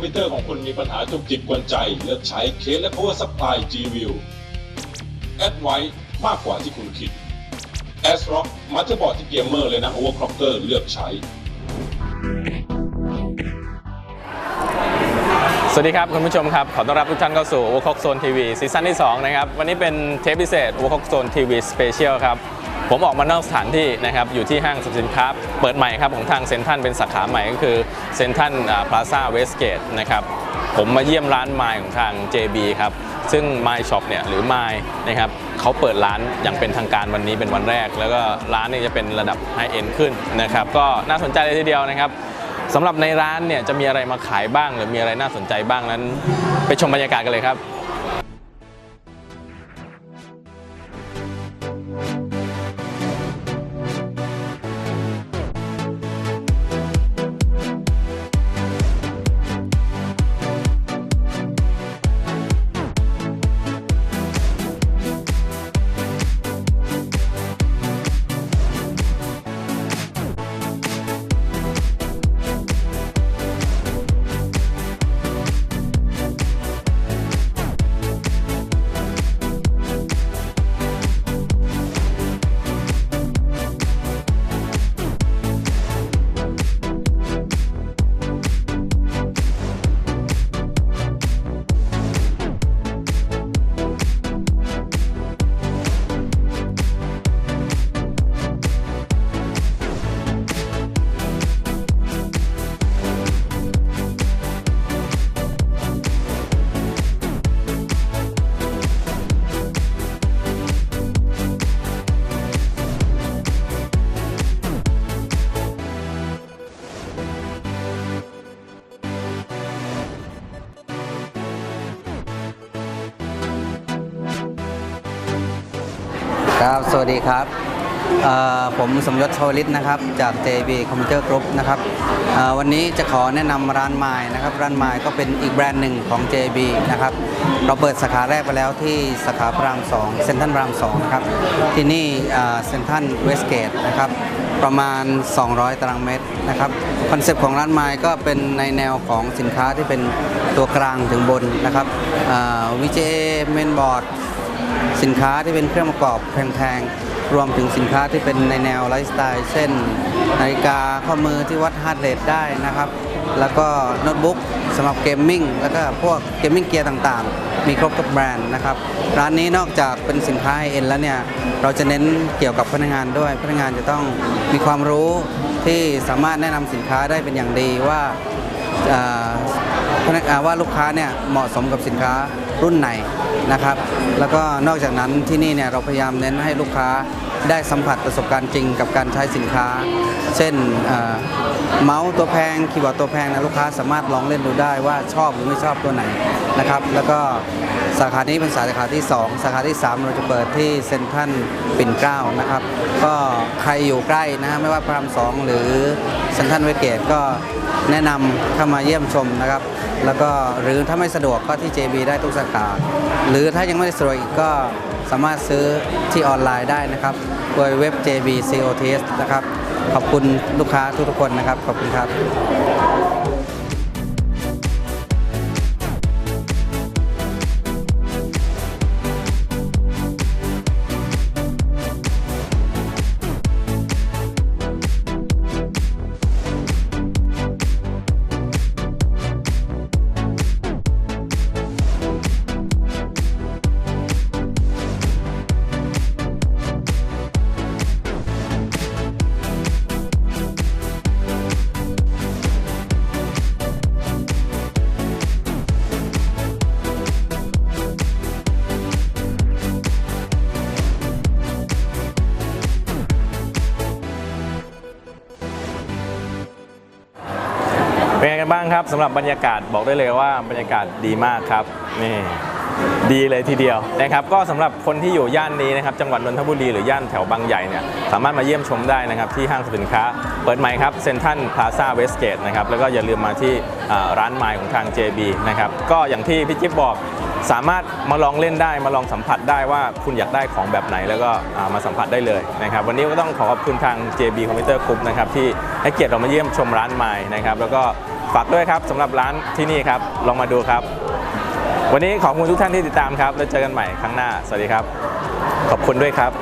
มพิวเตอร์ของคุณมีปัญหาจุกจิกกวนใจ เลือกใช้เคสและ Power Supply G-View แอดไว้มากกว่าที่คุณคิด a s r o c k มัตเตอร์บอร์ดที่เกมเมอร์เลยนะ Overclocker เลือกใช้ สวัสดีครับ คุณผู้ชมครับ ขอต้อนรับทุกท่านเข้าสู่ o v e r c o c k Zone TV ซีซั่นที่ 2 นะครับ วันนี้เป็นเทปพิเศษ o v e r c o c k Zone TV Special ครับ ผมออกมานอกสถานที่นะครับอยู่ที่ห้างสรรพสินค้าเปิดใหม่ครับของทางเซนทรัลเป็นสาขาใหม่ก็คือเซนทรัลพลาซ่าเวสเกตนะครับผมมาเยี่ยมร้านไมล์ของทาง JB ครับซึ่ง My Shop เนี่ยหรือ My นะครับเขาเปิดร้านอย่างเป็นทางการวันนี้เป็นวันแรก แล้วก็ร้านนี้จะเป็นระดับไฮเอ็นขึ้นนะครับก็น่าสนใจเลยทีเดียวนะครับสำหรับในร้านเนี่ยจะมีอะไรมาขายบ้าง หรือมีอะไรน่าสนใจบ้างนั้น ไปชมบรรยากาศกันเลยครับ ครับ สวัสดีครับ ผมสมยศชวลิตนะครับจาก JB Computer Group นะครับวันนี้จะขอแนะนำร้านไม้นะครับร้านไม้ก็เป็นอีกแบรนด์หนึ่งของ JB นะครับเราเปิดสาขาแรกไปแล้วที่สาขาพระราม2เซ็นทรัลพระราม2นะครับที่นี่เซ็นทรัลเวสเกตนะครับประมาณ 200 ตารางเมตรนะครับคอนเซปต์ของร้านไม้ก็เป็นในแนวของสินค้าที่เป็นตัวกลางถึงบนนะครับเอ่อ VGA Mainboard สินค้าที่เป็นเครื่องประกอบแพงๆ รวมถึงสินค้าที่เป็นในแนวไลฟ์สไตล์เช่นนาฬิกาข้อมือที่วัดฮาร์ดเรทได้นะครับ แล้วก็โน้ตบุ๊กสำหรับเกมมิ่งแล้วก็พวกเกมมิ่งเกียร์ต่างๆ มีครบทุกแบรนด์นะครับ ร้านนี้นอกจากเป็นสินค้าเอ็นแล้วเนี่ย เราจะเน้นเกี่ยวกับพนักงานด้วย พนักงานจะต้องมีความรู้ที่สามารถแนะนำสินค้าได้เป็นอย่างดีว่า ว่าลูกค้าเนี่ยเหมาะสมกับสินค้ารุ่นไหนนะครับ แล้วก็นอกจากนั้นที่นี่เนี่ยเราพยายามเน้นให้ลูกค้าได้สัมผัสประสบการณ์จริงกับการใช้สินค้า เช่นเมาส์ตัวแพงคีย์บอร์ดตัวแพงนะลูกค้าสามารถลองเล่นดูได้ว่าชอบหรือไม่ชอบตัวไหนนะครับ แล้วก็ สาขานี้เป็นสาขาที่ 2 สาขาที่ 3 เราจะเปิดที่เซ็นทรัลปิ่นเกล้านะครับ ก็ใครอยู่ใกล้นะไม่ว่าพระรามสองหรือเซ็นทรัลเวสเกตก็แนะนำเข้ามาเยี่ยมชมนะครับ แล้วก็หรือถ้าไม่สะดวกก็ที่ JB ได้ทุกสาขา หรือถ้ายังไม่ได้สะดวกอีกก็สามารถซื้อที่ออนไลน์ได้นะครับโดยเว็บ JB COTS นะครับ ขอบคุณลูกค้าทุกๆคนนะครับ ขอบคุณครับ เป็นไงกันบ้างครับสำหรับบรรยากาศบอกได้เลยว่าบรรยากาศดีมากครับนี่ดีเลยทีเดียวนะครับก็สำหรับคนที่อยู่ย่านนี้นะครับจังหวัดนนทบุรีหรือย่านแถวบางใหญ่เนี่ยสามารถมาเยี่ยมชมได้นะครับที่ห้างสินค้า เปิดใหม่ครับเซ็นทรัลพลาซ่าเวสเกตนะครับแล้วก็อย่าลืมมาที่ร้านไมล์ของทาง JB นะครับก็อย่างที่พี่จิ๊บบอกสามารถมาลองเล่นได้มาลองสัมผัสได้ว่าคุณอยากได้ของแบบไหนแล้วก็มาสัมผัสได้เลยนะครับวันนี้ก็ต้องขอขอบคุณทาง JB Computer Group นะครับที่ให้เกียรติเรามาเยี่ยมชมร้านไม้นะครับแล้วก็ ฝากด้วยครับสำหรับร้านที่นี่ครับ ลองมาดูครับ วันนี้ขอบคุณทุกท่านที่ติดตามครับ แล้วเจอกันใหม่ครั้งหน้า สวัสดีครับ ขอบคุณด้วยครับ